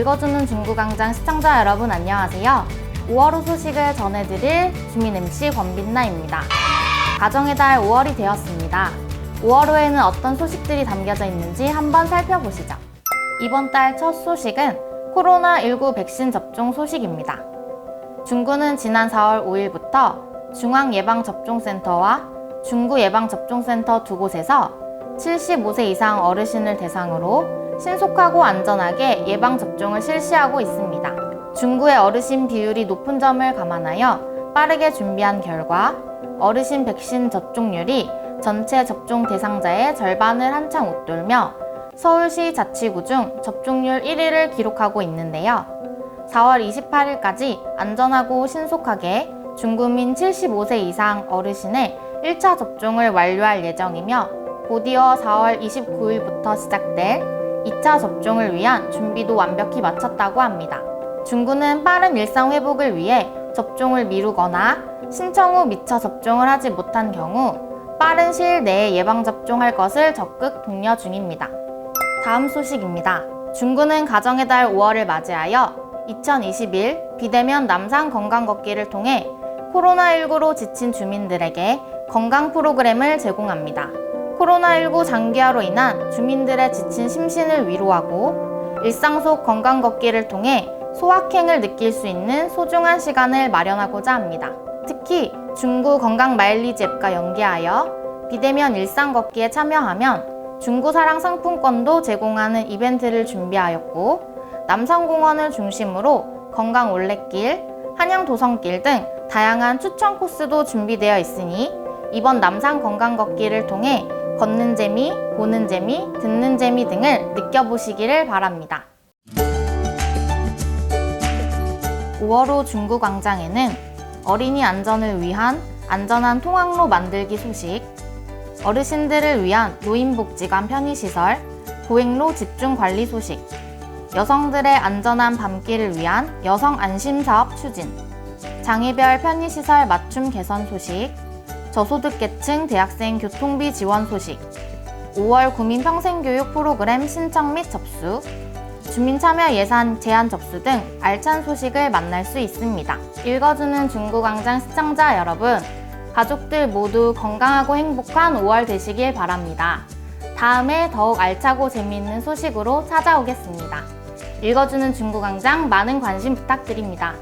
읽어주는 중구광장 시청자 여러분 안녕하세요. 5월 후 소식을 전해드릴 주민 MC 권빈나입니다. 가정의 달 5월이 되었습니다. 5월 후에는 어떤 소식들이 담겨져 있는지 한번 살펴보시죠. 이번 달 첫 소식은 코로나19 백신 접종 소식입니다. 중구는 지난 4월 5일부터 중앙예방접종센터와 중구예방접종센터 두 곳에서 75세 이상 어르신을 대상으로 신속하고 안전하게 예방접종을 실시하고 있습니다. 중구의 어르신 비율이 높은 점을 감안하여 빠르게 준비한 결과 어르신 백신 접종률이 전체 접종 대상자의 절반을 한창 웃돌며 서울시 자치구 중 접종률 1위를 기록하고 있는데요. 4월 28일까지 안전하고 신속하게 중구민 75세 이상 어르신의 1차 접종을 완료할 예정이며 곧이어 4월 29일부터 시작될 2차 접종을 위한 준비도 완벽히 마쳤다고 합니다. 중구는 빠른 일상 회복을 위해 접종을 미루거나 신청 후 미처 접종을 하지 못한 경우 빠른 시일 내에 예방접종할 것을 적극 독려 중입니다. 다음 소식입니다. 중구는 가정의 달 5월을 맞이하여 2021 비대면 남산 건강 걷기를 통해 코로나19로 지친 주민들에게 건강 프로그램을 제공합니다. 코로나19 장기화로 인한 주민들의 지친 심신을 위로하고 일상 속 건강 걷기를 통해 소확행을 느낄 수 있는 소중한 시간을 마련하고자 합니다. 특히 중구 건강 마일리지 앱과 연계하여 비대면 일상 걷기에 참여하면 중구 사랑 상품권도 제공하는 이벤트를 준비하였고 남산공원을 중심으로 건강 올레길, 한양 도성길 등 다양한 추천 코스도 준비되어 있으니 이번 남산 건강 걷기를 통해 걷는 재미, 보는 재미, 듣는 재미 등을 느껴보시기를 바랍니다. 5월호 중구 광장에는 어린이 안전을 위한 안전한 통학로 만들기 소식, 어르신들을 위한 노인복지관 편의시설, 보행로 집중 관리 소식, 여성들의 안전한 밤길을 위한 여성 안심 사업 추진, 장애별 편의시설 맞춤 개선 소식, 저소득계층 대학생 교통비 지원 소식, 5월 구민 평생교육 프로그램 신청 및 접수, 주민 참여 예산 제한 접수 등 알찬 소식을 만날 수 있습니다. 읽어주는 중구광장 시청자 여러분, 가족들 모두 건강하고 행복한 5월 되시길 바랍니다. 다음에 더욱 알차고 재미있는 소식으로 찾아오겠습니다. 읽어주는 중구광장 많은 관심 부탁드립니다.